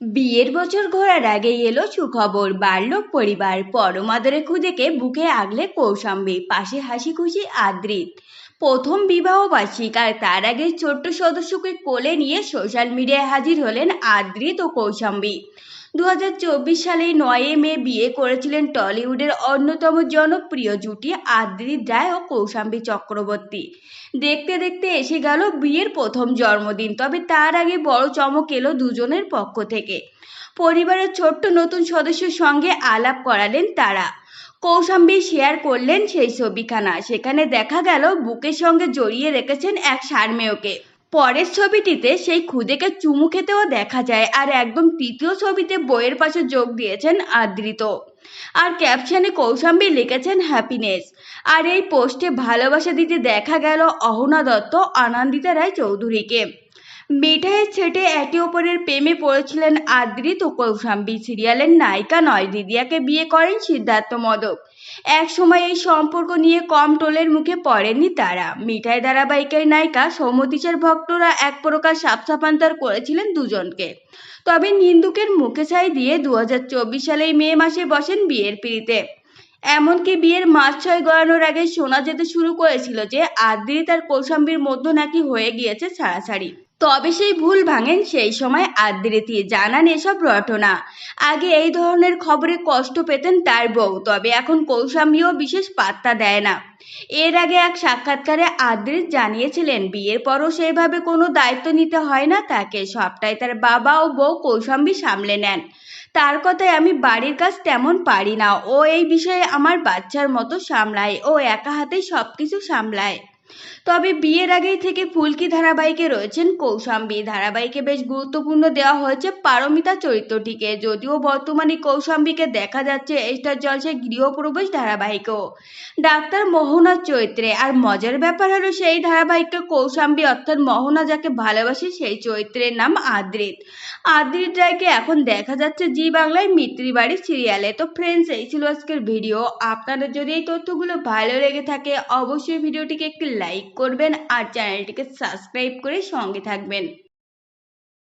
বিয়ের বছর ঘোরার আগেই এলো সুখবর, বাড়ল পরিবার। পরমাদরে খুদেকে বুকে আগলে কৌশাম্বী, পাশে হাসি খুশি আদ্রিত প্রথম বিবাহ বার্ষিক আর তার আগে ছোট্ট সদস্যকে কোলে নিয়ে সোশ্যাল মিডিয়ায় হাজির হলেন আদ্রিত ও কৌশাম্বী। দু হাজার চব্বিশ সালে নয় মে বিয়ে করেছিলেন টলিউডের অন্যতম জনপ্রিয় জুটি আদ্রিত রায় ও কৌশাম্বী চক্রবর্তী। দেখতে দেখতে এসে গেল বিয়ের প্রথম জন্মদিন, তবে তার আগে বড় চমক এলো দুজনের পক্ষ থেকে। পরিবারের ছোট্ট নতুন সদস্যের সঙ্গে আলাপ করালেন তারা। কৌশাম্বী শেয়ার করলেন সেই ছবিখানা, সেখানে দেখা গেল বুকের সঙ্গে জড়িয়ে রেখেছেন এক সারমেয়কে। পরের ছবিটিতে সেই খুদেকে চুমু খেতেও দেখা যায় আর একদম তৃতীয় ছবিতে বইয়ের পাশে যোগ দিয়েছেন আদৃত। আর ক্যাপশনে কৌশাম্বী লিখেছেন হ্যাপিনেস। আর এই পোস্টে ভালোবাসা দিতে দেখা গেল অহনা দত্ত, আনন্দিতা রায় চৌধুরীকে। মিঠাইয়ের ছেটে একে অপরের প্রেমে পড়েছিলেন আদ্রিত কৌশাম্বী সিরিয়ালের নায়িকা নয়, দিদিয়াকে বিয়ে করেন সিদ্ধার্থ মদক। এক সময় এই সম্পর্ক নিয়ে কম টোলের মুখে পড়েননি তারা। মিঠাই ধারাবাহিকের নায়িকা সৌমতিচার ভক্তরা এক প্রকার সাপসাপান্তর করেছিলেন দুজনকে। তবে নিন্দুকের মুখে ছাই দিয়ে দু সালেই মে মাসে বসেন বিয়ের পিড়িতে। এমনকি বিয়ের মাস ছয় গড়ানোর আগে শোনা যেতে শুরু করেছিল যে আদ্রিত আর কৌশাম্বীর মধ্যে নাকি হয়ে গিয়েছে ছাড়াছাড়ি। তবে সেই ভুল ভাঙেন সেই সময় আদ্রিতি। জানান এসব রটনা। আগে এই ধরনের খবরে কষ্ট পেতেন তার বউ, তবে এখন কৌশাম্বীও বিশেষ পাত্তা দেয় না। এর আগে এক সাক্ষাৎকারে আদ্রিত জানিয়েছিলেন, বিয়ের পরও সেভাবে কোনো দায়িত্ব নিতে হয় না তাকে, সবটাই তার বাবা ও বউ কৌশাম্বী সামলে নেন। তার কথায় আমি বাড়ির কাজ তেমন পারি না, ও এই বিষয়ে আমার বাচ্চার মতো সামলায়, ও একা হাতে সব কিছু সামলায়। তবে বিয়ের আগেই থেকে ফুলকি ধারাবাহিকে রয়েছেন কৌশাম্বী। ধারাবাহিকে বেশ গুরুত্বপূর্ণ দেওয়া হয়েছে পারমিতা চরিত্রটিকে। যদিও বর্তমানে কৌশাম্বীকে দেখা যাচ্ছে স্টার জলসে গৃহপ্রবেশ ধারাবাহিকও। ডাক্তার মোহনার চরিত্রে আর মজার ব্যাপার হলো সেই ধারাবাহিককে কৌশাম্বী, অর্থাৎ মোহনা যাকে ভালোবাসে সেই চরিত্রের নাম আদ্রিত। আদ্রিত রায়কে এখন দেখা যাচ্ছে জি বাংলায় মিত্রিবাড়ি সিরিয়ালে। তো ফ্রেন্ডস এই ছিল আজকের ভিডিও আপনাদের যদি এই তথ্যগুলো ভালো লেগে থাকে, অবশ্যই ভিডিওটিকে একটি লাইক করবেন আর চ্যানেলটিকে সাবস্ক্রাইব করে সঙ্গে থাকবেন।